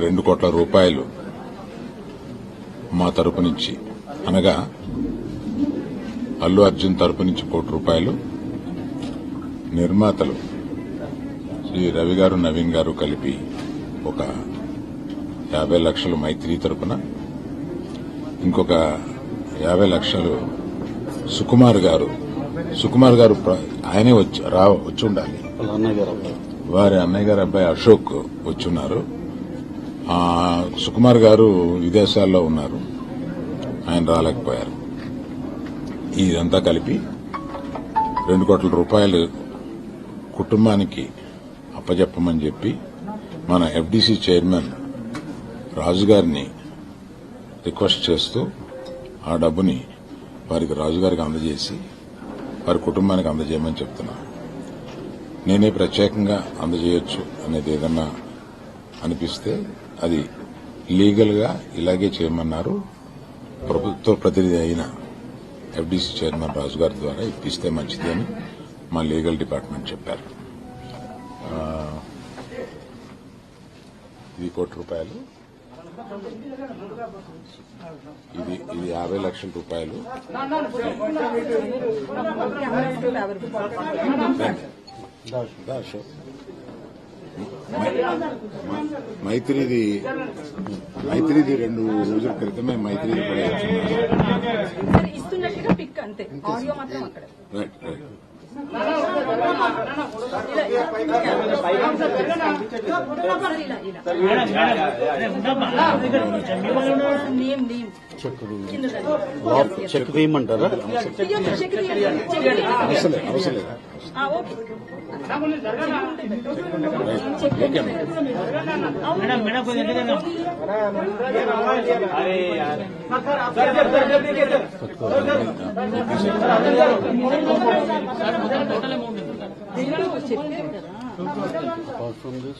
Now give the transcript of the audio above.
రెండు కోట్ల రూపాయలు మా తరపు నుంచి. అనగా అల్లు అర్జున్ తరపు నుంచి కోటి రూపాయలు నిర్మాతలు శ్రీ రవి గారు నవీన్ గారు కలిపి ఒక యాభై లక్షలు మైత్రి తరపున ఇంకొక యాభై లక్షలు సుకుమార్ గారు. సుకుమార్ గారు ఆయనే వచ్చి రా వచ్చి ఉండాలి. వారి అన్నయ్య గారి అబ్బాయి అశోక్ వచ్చున్నారు సుకుమార్ గారు విదేశాల్లో ఉన్నారు. ఆయన రాలేకపోయారు. ఇదంతా కలిపి రెండు కోట్ల రూపాయలు కుటుంబానికి అప్పజెప్పమని చెప్పి మన ఎఫ్డీసీ చైర్మన్ రాజు గారిని రిక్వెస్ట్ చేస్తూ ఆ డబ్బుని వారికి రాజుగారికి అందజేసి వారి కుటుంబానికి అందజేయమని చెప్తున్నాను. నేనే ప్రత్యేకంగా అందజేయొచ్చు అనేది ఏదన్నా అనిపిస్తే అది లీగల్గా ఇలాగే చేయమన్నారు. ప్రభుత్వ ప్రతినిధి అయిన ఎఫ్డీసీ చైర్మన్ రాజు గారి ద్వారా ఇప్పిస్తే మంచిది అని మా లీగల్ డిపార్ట్మెంట్ చెప్పారు. ఇది కోటి రూపాయలు. ఇది ఇది యాభై లక్షల రూపాయలు. అశోక్. మైత్రిది మైత్రిది రెండు రోజుల క్రితమే మైత్రిది కూడా ఇచ్చున్నారు. సరే, చెక్ కింద లోప- చెక్ వేయమంటారా అవసరం లేదు అవసరం లేదు ఓకే ఓకే మేడం మేడం కొంచెం পছন্দের